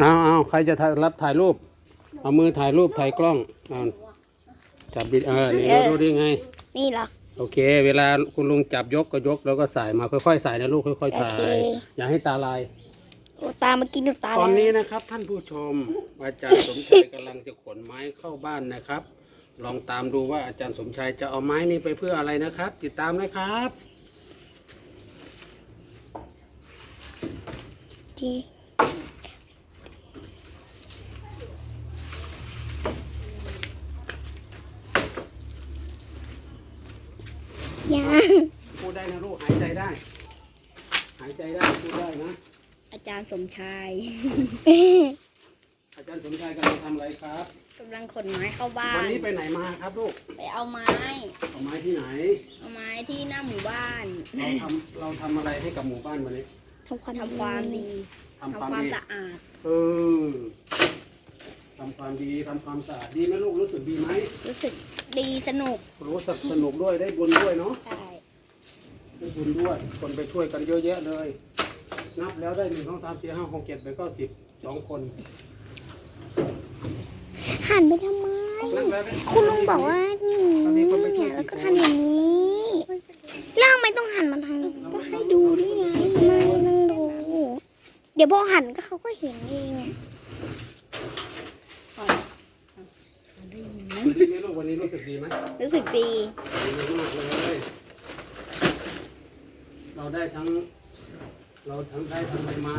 เอาเอาใครจะถ่ายรับถ่ายรูป เอามือถ่ายรูปถ่ายกล้องเอาจับบิดเออนี่ดูดูดิไง นี่เหรอ โอเค เวลาคุณลุงจับยกก็ยกแล้วก็ใส่มาค่อยๆใส่นะลูกค่อยๆถ่าโอเคยอย่าให้ตาลาย โอ้ตาเมื่อกี้ดูตาตอนแล้วนี้นะครับท่านผู้ชม อาจารย์สมชัยกำลังจะขนไม้เข้าบ้านนะครับ ลองตามดูว่าอาจารย์สมชัยจะเอาไม้นี้ไปเพื่ออะไรนะครับ ติดตามนะครับ ที่ยัง พูดได้นะลูกหายใจได้ หายใจได้พูดได้นะ อาจารย์สมชายอาจารย์สมชัยกำลังทำอะไรครับ กำลังขนไม้เข้าบ้าวัน นนี้ไปไหนมาครับลูกไปเอาไม้ เอาไม้ที่ไหน เอาไม้ที่หน้าหมู่บ้านเราทำเราทำอะไรให้กับหมู่บ้านวันนี้ทำความทำความดีทำทำความความดีสะอาด เออทำความดีทำความสะอาดดีไหมลูกรู้สึกดีไหมรู้สึกดีสนุกรู้สึกสนุกด้วยได้บุญด้วยเนาะ ใช่ ได้บุญด้วย คนไปช่วยกันเยอะแยะเลย นับแล้วได้หนึ่งสองสามสี่ห้าหกเจ็ดแปดเก้าสิบสองคนหันไปทำไมนับแล้วได้คุณลุงบอกว่านี่ตอนนี้คนไปช่วยแล้วก็กี่คนทำอย่างนี้แล้วทำไมต้องหันมาทางนี้ก็ให้ดูด้วยไงไม่ต้องดู เดี๋ยวพอหันก็เขาก็เห็นเองดีไหมลูกวันนี้รู้สึกดีไหมรู้สึกดีดีมากเลย เราได้ทั้ง เราทั้งได้ทั้งใบไม้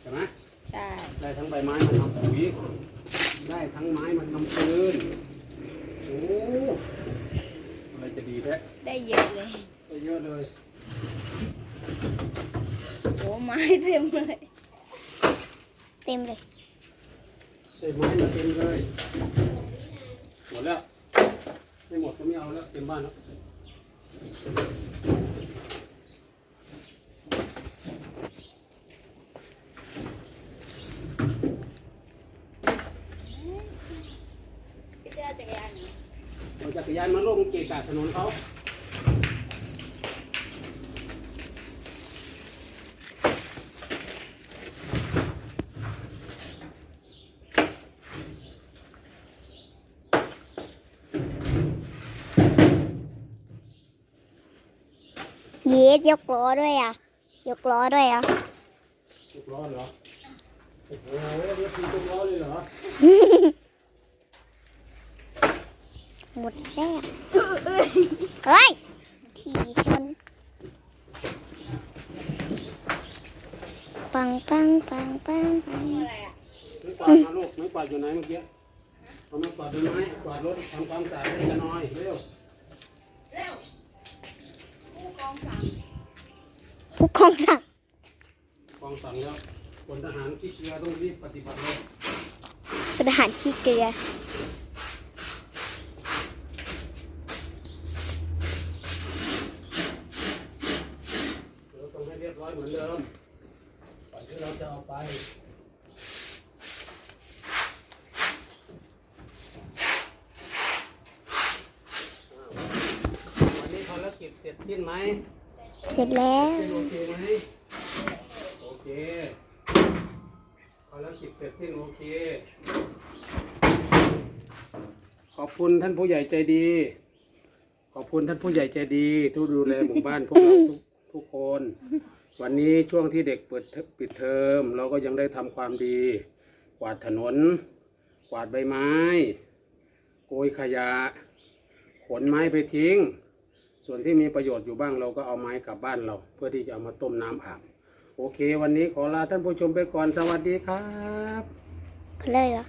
ใช่ไหมใช่ได้ทั้งใบไม้มาทำปุ๋ยได้ทั้งไม้มาทำปืนโอ้อะไรจะดีแท้ได้เยอะเลย ได้เยอะเลยโอ้ไม้เต็มเลย เต็มเลยได้ไม้มาเต็มเลยหมดแล้วไม่หมดก็ไม่เอาแล้วเต็มบ้านแล้ว พี่เสื้อจักรยานหนู เอาจั กรยานมาลงเกะกะถนนเขาเยสยกล้อด้วยอะ ยกล้อด้วยอะทุกล้อเหรอ โอ้โหรถมีทุกล้อเลยเหรอ หมดแล้วเฮ้ยทีชนปังปังปังปังปังอะไรอะไม่กวาดมาลูกไม่กวาดอยู่ไหนเมื่อกี้เอาไม่กวาดดูไหมกวาดรถทำความสะอาดให้กันหน่อยเร็วเร็วผู้กองสั่งผู้กองสั่งกองสั่งแล้วคนทหารที่เกลือต้องรีบปฏิบัติเลยเป็นทหารขี้เกลือ เราต้ องให้เรียบร้อยเหมือนเดิมก่อนที่เราจะเอาไปอ้าววันนี้ภารกิจเสร็จสิ้นไหมเสร็จแล้วสิ้นโอเคไหมโอเคภารกิจเสร็จสิ้นโอเค ขอบคุณท่านผู้ใหญ่ใจดี ขอบคุณท่านผู้ใหญ่ใจดีที่ดูแลหมู่บ้านพวกเราทุกทุกคน วันนี้ช่วงที่เด็กเปิดปิดเทอม เราก็ยังได้ทำความดี กวาดถนน กวาดใบไม้ โกยขยะ ขนไม้ไปทิ้ง ส่วนที่มีประโยชน์อยู่บ้างเราก็เอาไม้กลับบ้านเรา เพื่อที่จะเอามาต้มน้ำอาบโอเค วันนี้ขอลาท่านผู้ชมไปก่อนสวัสดีครับ เลยเหรอ